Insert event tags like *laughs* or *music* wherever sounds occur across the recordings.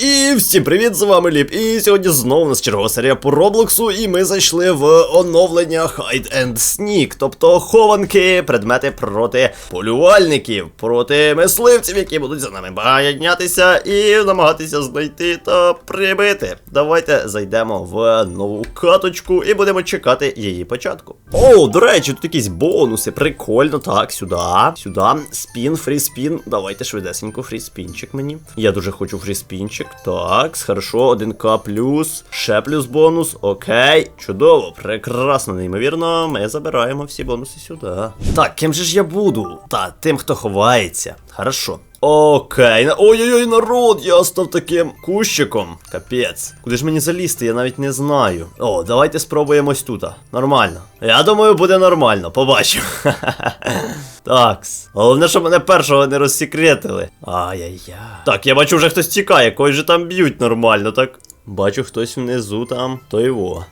E Всім привіт, з вами Ліп. І сьогодні знову у нас чергова серія по Роблоксу, і ми зайшли в оновлення Hide and Sneak, тобто хованки, предмети проти полювальників, проти мисливців, які будуть за нами гаятнятися і намагатися знайти та прибити. Давайте зайдемо в нову каточку і будемо чекати її початку. О, до речі, тут якісь бонуси. Прикольно. Так, сюди, сюди. Спін, фріспін. Давайте швидесенько, фріспінчик мені. Я дуже хочу фріспінчик. Так, хорошо, 1к плюс. Ще плюс бонус. Окей. Чудово, прекрасно, неймовірно. Ми забираємо всі бонуси сюди. Так, ким же ж я буду? Та, тим, хто ховається. Хорошо. Окей, ой-ой-ой, народ, я став таким кущиком. Капець. Куди ж мені залізти, я навіть не знаю. О, давайте спробуємо ось тут. Нормально. Я думаю, буде нормально, побачимо. *laughs* Такс. Головне, щоб мене першого не розсекретили. Ай-яй-яй. Так, я бачу, вже хтось тікає, когось же там б'ють нормально, так? Бачу, хтось внизу там, то його.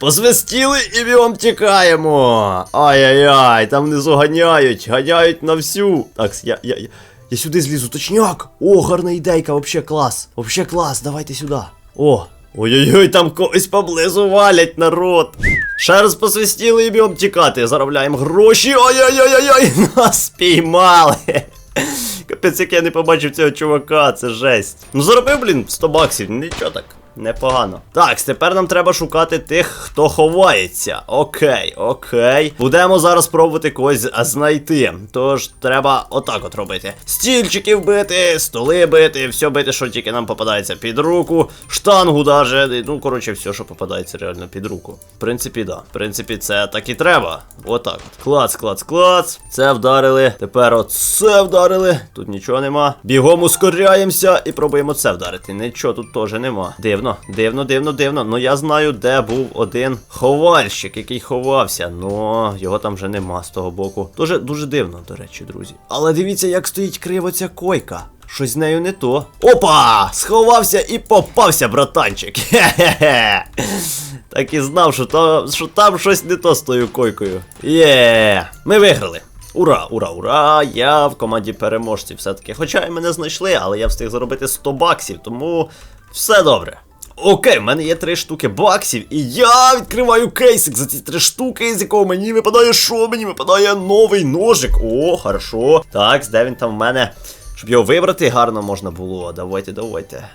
Посвистіли і бігом тікаємо. Ай-яй-яй, там внизу ганяють, ганяють на всю. Так, я, я, я, я сюди злізу, точняк. О, гарна ідейка, вообще клас. Вообще клас, давайте сюди. О, ой-ой-ой, там когось поблизу валять народ. Ще раз посвистіли і бігом тікати. Заробляємо гроші. Ой-ой-ой-ой, *laughs* нас спіймали. Капець, як я не побачив цього чувака, це жесть. Ну заробив, блін, 100 баксів, нічого так. Непогано. Так, тепер нам треба шукати тих, хто ховається. Окей, окей. Будемо зараз пробувати когось знайти. Тож треба отак от робити. Стільчиків бити, столи бити, все бити, що тільки нам попадається під руку. Штангу даже. Ну, коротше, все, що попадається реально під руку. В принципі, да. В принципі, це так і треба. Отак от. Клац, клац, клац. Це вдарили. Тепер оце вдарили. Тут нічого нема. Бігом ускоряємося і пробуємо це вдарити. Нічого тут теж нема. Дивно, дивно, дивно, дивно. Ну я знаю, де був один ховальщик, який ховався. Ну, його там вже нема з того боку. Дуже дуже дивно, до речі, друзі. Але дивіться, як стоїть криво ця койка. Щось з нею не то. Опа! Сховався і попався, братанчик. Хе-хе-хе. Так і знав, що, то, що там щось не то з тою койкою. Є, ми виграли. Ура, ура, ура! Я в команді переможців все-таки. Хоча і мене знайшли, але я встиг заробити 100 баксів, тому все добре. Окей, в мене є три штуки баксів, і я відкриваю кейсик за ці три штуки, з якого мені випадає що? Мені випадає новий ножик. О, хорошо. Так, де він там в мене? Щоб його вибрати, гарно можна було. Давайте, давайте.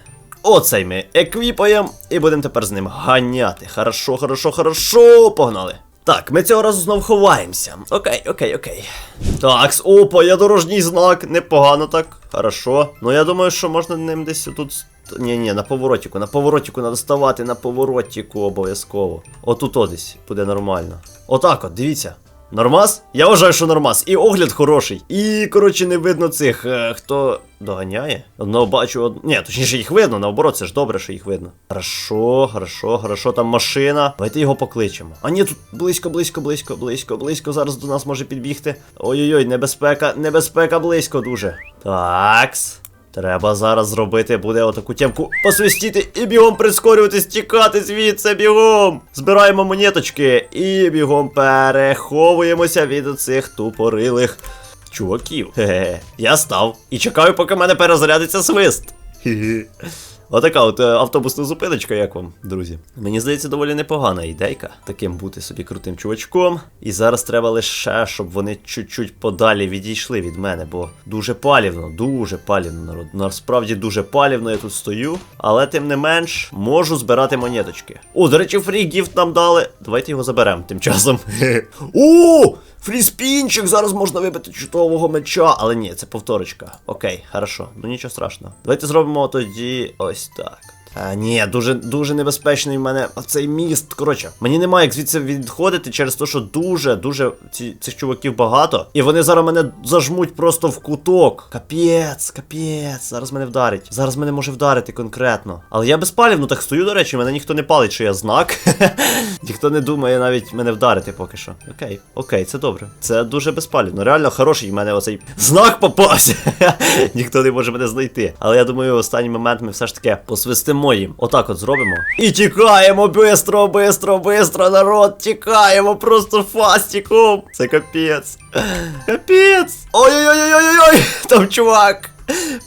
Оцей ми еквіпаємо і будемо тепер з ним ганяти. Хорошо, хорошо, хорошо. Погнали. Так, ми цього разу знов ховаємося. Окей, окей, окей. Так, опа, є дорожній знак. Непогано так. Хорошо. Ну я думаю, що можна ним десь тут. Ні, ні, на поворотіку, на поворотіку треба ставати, на поворотіку обов'язково. Отут о десь буде нормально. Отак от, дивіться. Нормас? Я вважаю, що нормас. І огляд хороший. І, коротше, не видно цих, е, хто доганяє. Одного бачу, од... Ні, точніше їх видно, наоборот, це ж добре, що їх видно. Хорошо, хорошо, хорошо, там машина. Давайте його покличемо. А ні, тут близько, близько, близько, близько, близько. Зараз до нас може підбігти. Ой-ой-ой, небезпека, небезпека близько дуже. Такс. Треба зараз зробити буде отаку тємку посвистіти і бігом прискорюватись, тікати звідси бігом. Збираємо монеточки і бігом переховуємося від цих тупорилих чуваків. Хе-хе. Я став і чекаю, поки мене перезарядиться свист. Хе-хе. Отака от е, автобусна зупиночка, як вам, друзі. Мені здається, доволі непогана ідейка. Таким бути собі крутим чувачком. І зараз треба лише, щоб вони чуть-чуть подалі відійшли від мене, бо дуже палівно, дуже палівно, народ. Насправді дуже палівно я тут стою, але тим не менш можу збирати монеточки. О, до речі, фрі гіфт нам дали. Давайте його заберемо тим часом. *laughs* О! Фріспінчик, зараз можна вибити чудового меча, але ні, це повторочка. Окей, хорошо, ну нічого страшного. Давайте зробимо тоді ось так. А, ні, дуже дуже небезпечний в мене цей міст. Коротше, мені немає як звідси відходити через те, що дуже, дуже ці, цих чуваків багато. І вони зараз мене зажмуть просто в куток. Капець, капець, зараз мене вдарить. Зараз мене може вдарити конкретно. Але я безпалівно так стою, до речі, мене ніхто не палить, що я знак. *laughs* ніхто не думає навіть мене вдарити поки що. Окей, окей, це добре. Це дуже безпалівно. Реально хороший в мене оцей знак попався. *laughs* ніхто не може мене знайти. Але я думаю, в останній момент ми все ж таки посвистимо їм. Отак от зробимо. І тікаємо бистро, бистро, бистро, народ. Тікаємо просто фастіком. Це капець. Капець. Ой-ой-ой-ой-ой! Там чувак.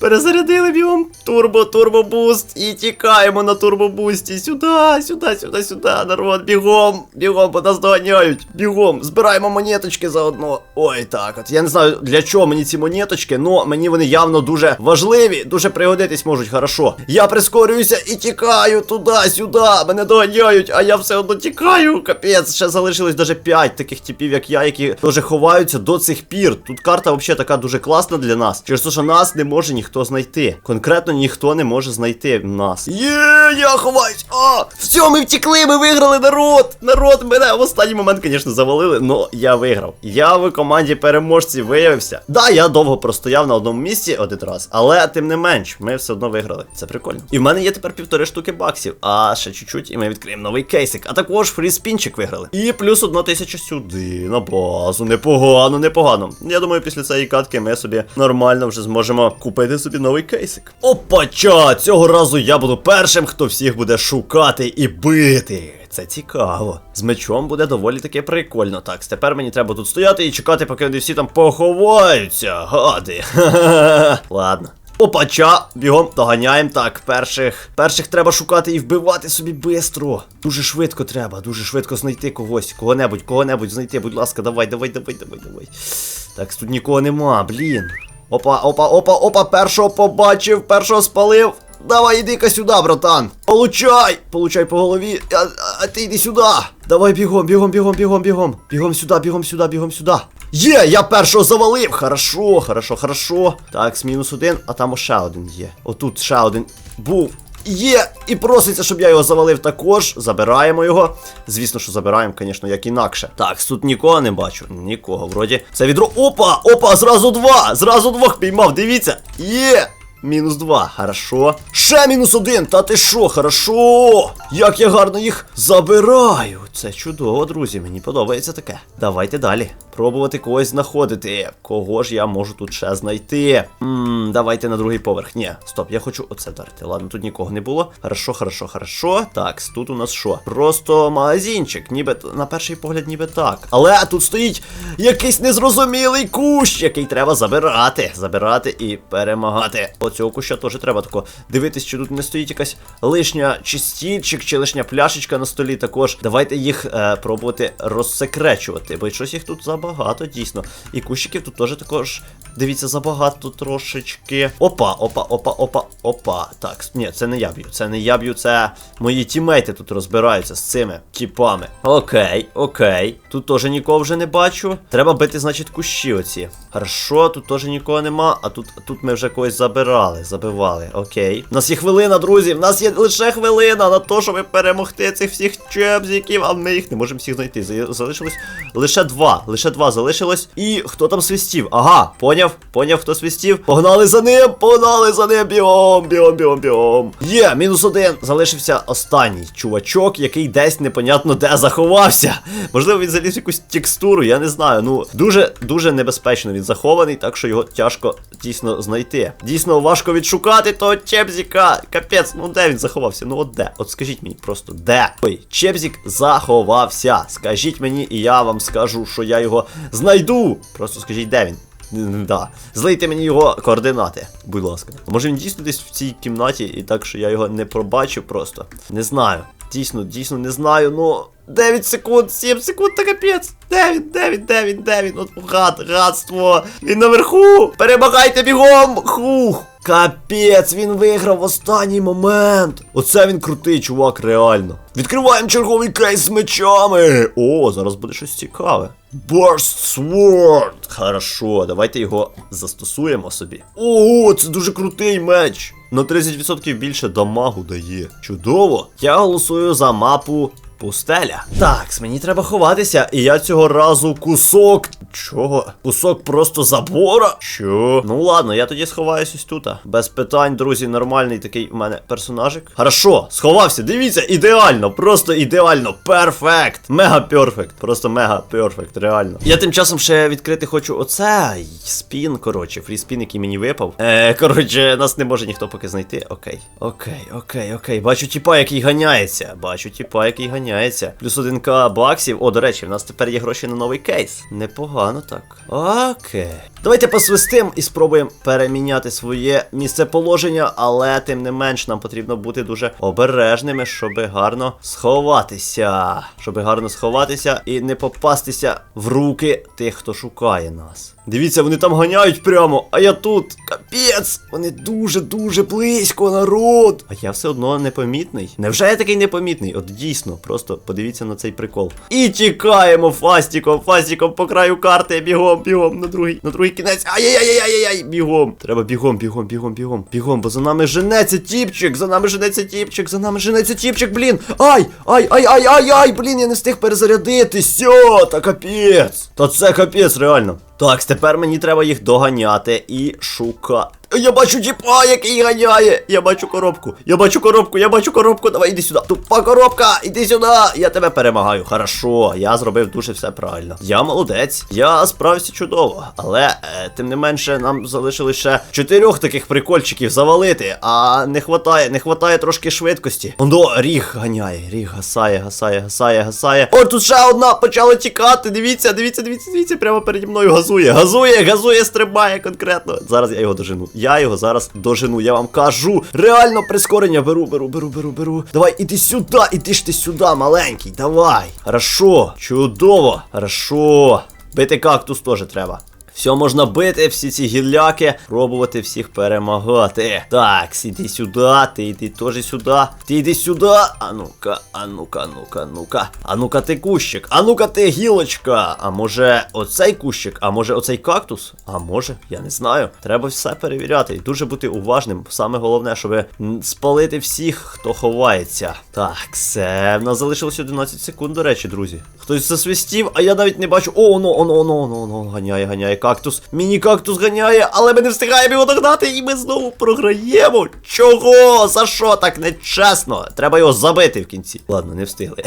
Перезарядили бігом турбо, турбобуст і тікаємо на турбобусті. Сюди, сюди, сюди, сюди, народ, бігом, бігом, бо нас доганяють. Бігом, збираємо монеточки заодно. Ой, так от. Я не знаю, для чого мені ці монеточки, но мені вони явно дуже важливі, дуже пригодитись можуть, хорошо. Я прискорююся і тікаю туди, сюди. Мене доганяють, а я все одно тікаю. Капець, ще залишилось даже 5 таких типів, як я, які теж ховаються до цих пір. Тут карта взагалі така дуже класна для нас. Через те, що нас не може ніхто знайти. Конкретно ніхто не може знайти нас. Є, я ховаюсь! А! Все, ми втекли, ми виграли народ! Народ, мене в останній момент, звісно, завалили, але я виграв. Я в команді переможців виявився. Да, я довго простояв на одному місці один раз, але тим не менш, ми все одно виграли. Це прикольно. І в мене є тепер півтори штуки баксів, а ще чуть-чуть, і ми відкриємо новий кейсик. А також фріспінчик виграли. І плюс одна тисяча сюди, на базу. Непогано, непогано. Я думаю, після цієї катки ми собі нормально вже зможемо купити собі новий кейсик. Опача! Цього разу я буду першим, хто всіх буде шукати і бити. Це цікаво. З мечом буде доволі таки прикольно. Так, тепер мені треба тут стояти і чекати, поки вони всі там поховаються. Гади. *laughs* Ладно. Опача, бігом доганяємо. Так, перших. Перших треба шукати і вбивати собі бистро. Дуже швидко треба, дуже швидко знайти когось. Кого-небудь, кого-небудь знайти, будь ласка, давай, давай, давай, давай, давай. Так, тут нікого нема, блін. Опа, опа, опа, опа, першого побачив, першого спалив. Давай, іди-ка сюди, братан. Получай! Получай по голові. А, а, ти йди сюди. Давай бігом, бігом, бігом, бігом, бігом. Бігом сюди, бігом сюди, бігом сюди. Є, я першого завалив. Хорошо, хорошо, хорошо. Так, мінус один, а там ще один є. Отут ще один був. Є! І проситься, щоб я його завалив також. Забираємо його. Звісно, що забираємо, звісно, як інакше. Так, тут нікого не бачу. Нікого. Вроді. Це відро. Опа! Опа! Зразу два! Зразу двох піймав, дивіться! Є! Мінус два, хорошо. Ще мінус один, та ти що, хорошо. Як я гарно їх забираю. Це чудово, друзі, мені подобається таке. Давайте далі. Пробувати когось знаходити. Кого ж я можу тут ще знайти? Ммм, давайте на другий поверх. Ні, стоп, я хочу оце вдарити. Ладно, тут нікого не було. Хорошо, хорошо, хорошо. Так, тут у нас що? Просто магазинчик, ніби на перший погляд, ніби так. Але тут стоїть якийсь незрозумілий кущ, який треба забирати. Забирати і перемагати. Оцього куща теж треба тако дивитись, чи тут не стоїть якась лишня чи стільчик, чи лишня пляшечка на столі. Також давайте їх е, пробувати розсекречувати, бо щось їх тут забагато, дійсно. І кущиків тут теж також. Дивіться, забагато трошечки. Опа, опа, опа, опа, опа. Так, ні, це не я б'ю. Це не я б'ю, це мої тімейти тут розбираються з цими тіпами. Окей, окей. Тут теж нікого вже не бачу. Треба бити, значить, кущі оці. Хорошо, тут теж нікого нема, а тут, тут ми вже когось забирали, забивали. Окей. У нас є хвилина, друзі. В нас є лише хвилина на те, щоб перемогти цих всіх чебзіків, а ми їх не можемо всіх знайти. Залишилось лише два. Лише два залишилось. І хто там свистів? Ага, поняв, поняв, хто свистів. Погнали за ним, погнали за ним. Бігом, бігом, бігом, бігом. Є, мінус один. Залишився останній чувачок, який десь непонятно де заховався. Можливо, він заліз якусь текстуру, я не знаю. Ну, дуже дуже небезпечно він захований, так що його тяжко дійсно знайти. Дійсно важко відшукати того Чебзіка. Капець, ну де він заховався? Ну от де? От скажіть мені просто де? Ой, Чебзік заховався. Скажіть мені, і я вам скажу, що я його знайду. Просто скажіть, де він. Да. Злийте мені його координати, будь ласка. Може він дійсно десь в цій кімнаті, і так, що я його не пробачив просто. Не знаю. Дійсно, дійсно не знаю, ну. 9 секунд, 7 секунд, та капець. Де він, де він, де він, де він? От гад, гадство. Він наверху. Перемагайте бігом. Хух. Капець, він виграв в останній момент. Оце він крутий, чувак, реально. Відкриваємо черговий кейс з мечами. О, зараз буде щось цікаве. Burst Sword. Хорошо, давайте його застосуємо собі. Ого, це дуже крутий меч. На 30% більше дамагу дає. Чудово. Я голосую за мапу Пустеля. Так, мені треба ховатися, і я цього разу кусок. Чого? Кусок просто забора? Що? Ну ладно, я тоді сховаюсь ось тут. Без питань, друзі, нормальний такий у мене персонажик. Хорошо, сховався. Дивіться, ідеально, просто ідеально. Перфект. Мега перфект. Просто мега перфект, реально. Я тим часом ще відкрити хочу оцей спін, коротше, фріспін, який мені випав. Е, коротше, нас не може ніхто поки знайти. Окей. Окей, окей, окей. Бачу тіпа, який ганяється. Бачу тіпа, який ганяється. Ганяється. Плюс 1к баксів. О, до речі, в нас тепер є гроші на новий кейс. Непогано так. Окей. Давайте посвистим і спробуємо переміняти своє місцеположення, але тим не менш нам потрібно бути дуже обережними, щоб гарно сховатися. Щоб гарно сховатися і не попастися в руки тих, хто шукає нас. Дивіться, вони там ганяють прямо, а я тут. Капець! Вони дуже-дуже близько, народ. А я все одно непомітний. Невже я такий непомітний? От дійсно, просто подивіться на цей прикол. І тікаємо фастіком, фастіком по краю карти. Бігом, бігом, на другий, на другий кінець. Ай-яй-яй-яй-яй-яй! бігом. Треба бігом, бігом, бігом, бігом, бігом, бо за нами женеться тіпчик, за нами женеться тіпчик, за нами женеться тіпчик, блін. Ай! Ай, ай, ай, ай, ай, блін, я не встиг перезарядити. Сьо, та капець. Та це капець, реально. Так, тепер мені треба їх доганяти і шукати. Я бачу тіпа, який ганяє. Я бачу коробку. Я бачу коробку, я бачу коробку. Давай іди сюди. Тупа коробка, іди сюди. Я тебе перемагаю. Хорошо, я зробив дуже все правильно. Я молодець. Я справився чудово. Але е, тим не менше, нам залишилось ще чотирьох таких прикольчиків завалити. А не хватає, не хватає трошки швидкості. Ондо, ріг ганяє, ріг гасає, гасає, гасає, гасає. О, тут ще одна почала тікати. Дивіться, дивіться, дивіться, дивіться, прямо переді мною газує. Газує, газує, стрибає конкретно. Зараз я його дожену. Я його зараз дожену, я вам кажу. Реально прискорення беру, беру, беру, беру, беру. Давай, іди сюди, іди ж ти сюди, маленький. Давай. Хорошо, чудово, хорошо. Бити кактус теж треба. Все можна бити, всі ці гілляки, пробувати всіх перемагати. Так, іди сюди, ти йди теж сюди. Ти йди сюди. А ну-ка, а ну-ка, а ну-ка, ну-ка. А ну-ка ти кущик, а ну-ка ти гілочка. А може оцей кущик, а може оцей кактус? А може, я не знаю. Треба все перевіряти і дуже бути уважним. Саме головне, щоб спалити всіх, хто ховається. Так, все. В нас залишилось 11 секунд, до речі, друзі. Хтось засвистів, а я навіть не бачу. О, оно, оно, оно, оно, оно, ганяє, ганяє кактус. Міні-кактус ганяє, але ми не встигаємо його догнати, і ми знову програємо. Чого? За що так нечесно? Треба його забити в кінці. Ладно, не встигли.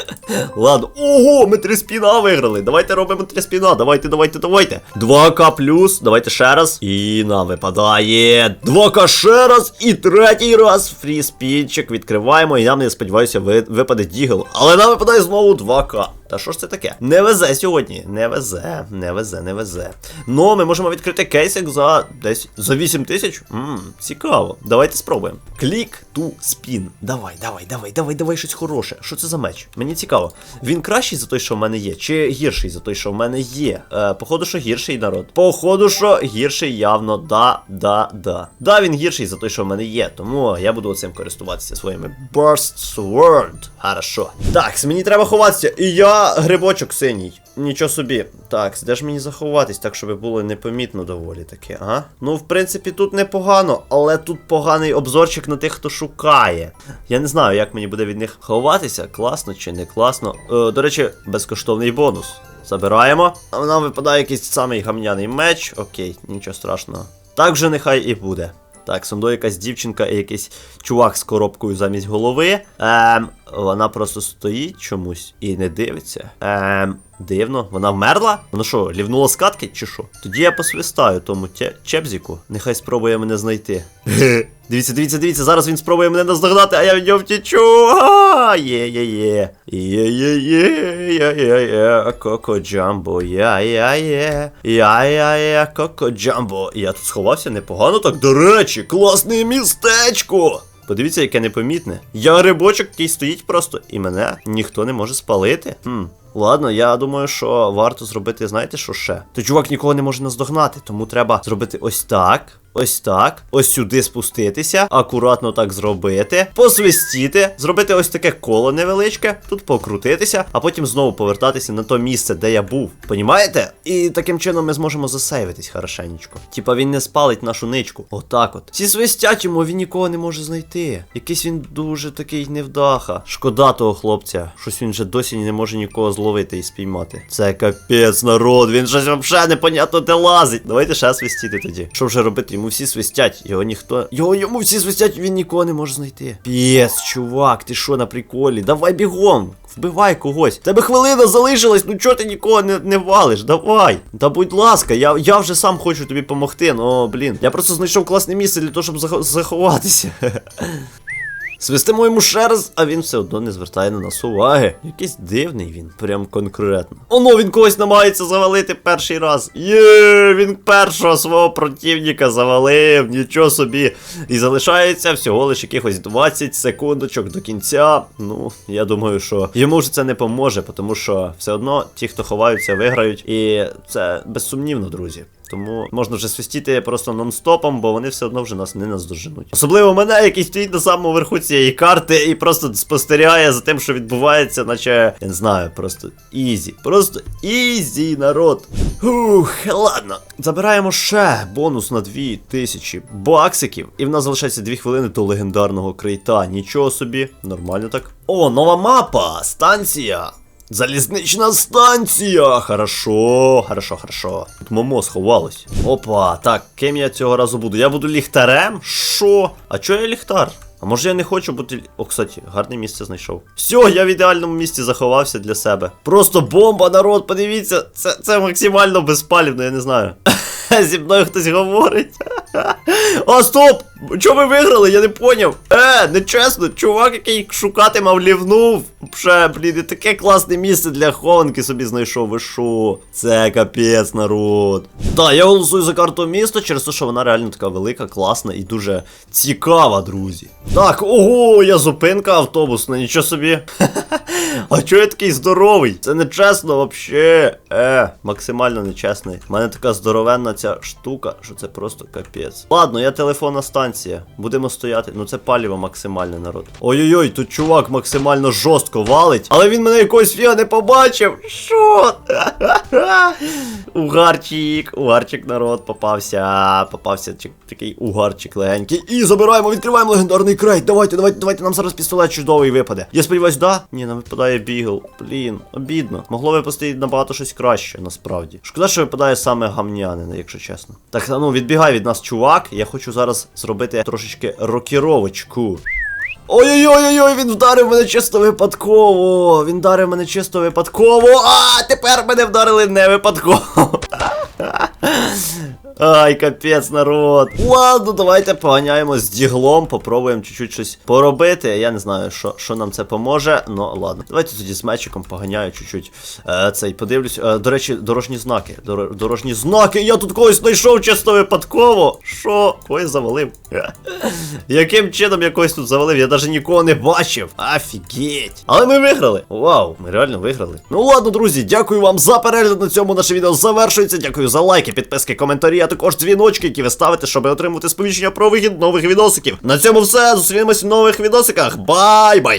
*laughs* Ладно. Ого, ми три спіна виграли. Давайте робимо три спіна. Давайте, давайте, давайте. 2К плюс. Давайте ще раз. І нам випадає 2К ще раз. І третій раз. Фрі спінчик відкриваємо. І я сподіваюся, випаде дігл. Але нам випадає знову 2К. Та що ж це таке? Не везе сьогодні. Не везе, не везе, не везе. Ну, ми можемо відкрити кейсик за десь за 8 тисяч. Цікаво. Давайте спробуємо. Клік ту спін. Давай, давай, давай, давай, давай щось хороше. Що це за меч? Мені цікаво. Він кращий за той, що в мене є, чи гірший за той, що в мене є? Е, походу, що гірший народ. Походу, що гірший явно, да, да, да. Да, він гірший за той, що в мене є. Тому я буду цим користуватися своїми Burst Sword. Хорошо. Так, мені треба ховатися. І я грибочок синій. Нічого собі. Так, де ж мені заховатись, так, щоб було непомітно доволі таке, ага. Ну, в принципі, тут непогано, але тут поганий обзорчик на тих, хто шукає. Я не знаю, як мені буде від них ховатися, класно чи не класно. Е, до речі, безкоштовний бонус. Забираємо. А нам випадає якийсь самий гамняний меч. Окей, нічого страшного. Так вже нехай і буде. Так, сундо якась дівчинка і якийсь чувак з коробкою замість голови. Ем, вона просто стоїть чомусь і не дивиться. Ем, дивно, вона вмерла? Вона що, лівнула з катки чи що? Тоді я посвистаю тому чебзіку. Нехай спробує мене знайти. *laughs* Дивіться, дивіться, дивіться, зараз він спробує мене наздогнати, а я від нього втічу. Є, є, є. Є, є, є, є, є, є, коко джамбо, я, я, є. Я, я, я, коко джамбо. Я тут сховався непогано, так до речі, класне містечко. Подивіться, яке непомітне. Я грибочок, який стоїть просто, і мене ніхто не може спалити. Хм. Ладно, я думаю, що варто зробити, знаєте, що ще? То чувак нікого не може наздогнати, тому треба зробити ось так. Ось так, ось сюди спуститися, акуратно так зробити, посвистіти, зробити ось таке коло невеличке, тут покрутитися, а потім знову повертатися на то місце, де я був. Понімаєте? І таким чином ми зможемо засейвитись хорошенечко. Типа він не спалить нашу ничку. Отак от. Всі свистять йому, він нікого не може знайти. Якийсь він дуже такий невдаха. Шкода того хлопця. Щось він вже досі не може нікого зловити і спіймати. Це капець, народ, він щось взагалі непонятно де лазить. Давайте ще свистіти тоді. Що вже робити? Йому всі свистять. Його ніхто. Його йому всі свистять, він нікого не може знайти. Пєс, чувак, ти що на приколі? Давай бігом. Вбивай когось. Тебе хвилина залишилась, ну чого ти нікого не, не валиш? Давай. Та будь ласка, я, я вже сам хочу тобі допомогти, ну блін. Я просто знайшов класне місце для того, щоб зах- заховатися. *laughs* Свистимо йому ще раз, а він все одно не звертає на нас уваги. Якийсь дивний він, прям конкретно. Оно він когось намагається завалити перший раз. Є, він першого свого противника завалив, нічого собі. І залишається всього лише якихось 20 секундочок до кінця. Ну, я думаю, що йому вже це не поможе, тому що все одно ті, хто ховаються, виграють. І це безсумнівно, друзі. Тому можна вже свистіти просто нон-стопом, бо вони все одно вже нас не наздоженуть. Особливо мене, який стоїть на самому верху цієї карти і просто спостерігає за тим, що відбувається, наче я не знаю, просто ізі. Просто ізі, народ. Ух, ладно. Забираємо ще бонус на 2000 баксиків. І в нас залишається 2 хвилини до легендарного крейта. Нічого собі, нормально так. О, нова мапа! Станція! Залізнична станція! Хорошо, хорошо, хорошо. Тут Момо сховалось. Опа, так, ким я цього разу буду? Я буду ліхтарем? Що? А чого я ліхтар? А може я не хочу бути. О, кстати, гарне місце знайшов. Все, я в ідеальному місці заховався для себе. Просто бомба, народ, подивіться, це, це максимально безпалівно, я не знаю. *laughs* Зі мною хтось говорить. А, стоп! Чого ви виграли? Я не поняв. Е, нечесно, чувак, який шукати мав лівнув. Вже, блін, і таке класне місце для хованки собі знайшов. Ви шо? Це капець, народ. Так, я голосую за карту міста через те, що вона реально така велика, класна і дуже цікава, друзі. Так, ого, я зупинка автобусна, нічого собі. *laughs* А чого я такий здоровий? Це нечесно вообще. Е, максимально нечесний. У мене така здоровенна ця штука, що це просто капець. Ладно, я телефонна станція. Будемо стояти. Ну це паліво максимальне народ. Ой-ой-ой, тут чувак максимально жорстко валить, але він мене якогось фіга не побачив. Що? *laughs* Угарчик, угарчик народ попався. Попався такий угарчик легенький. І забираємо, відкриваємо легендарний крейт. Давайте, давайте, давайте, нам зараз пістолет чудовий випаде. Я сподіваюсь, да? Ні, нам випадає бігл. Блін, обідно. Могло випасти набагато щось краще, насправді. Шкода, що випадає саме гамнянине, якщо чесно. Так, ну відбігай від нас, чувак. Я хочу зараз зробити трошечки рокіровочку. Ой-ой-ой, він вдарив мене чисто випадково. Він вдарив мене чисто випадково. А тепер мене вдарили не випадково. *laughs* Ай, капець, народ. Ладно, давайте поганяємо з діглом, попробуємо чуть-чуть щось поробити. Я не знаю, що, що нам це поможе. Ну ладно. Давайте тоді з мечиком поганяю чуть-чуть. Е, цей подивлюсь. Е, до речі, дорожні знаки. Дор- дорожні знаки. Я тут когось знайшов чисто випадково. Що? Когось завалив. Яким чином я когось тут завалив? Я навіть нікого не бачив. Офігеть. Але ми виграли. Вау, ми реально виграли. Ну ладно, друзі, дякую вам за перегляд. На цьому наше відео завершується. Дякую за лайки, підписки, коментарі, також дзвіночки, які ви ставите, щоб отримувати сповіщення про вихід нових відосиків. На цьому все. Зустрінемось в нових відосиках. Бай-бай!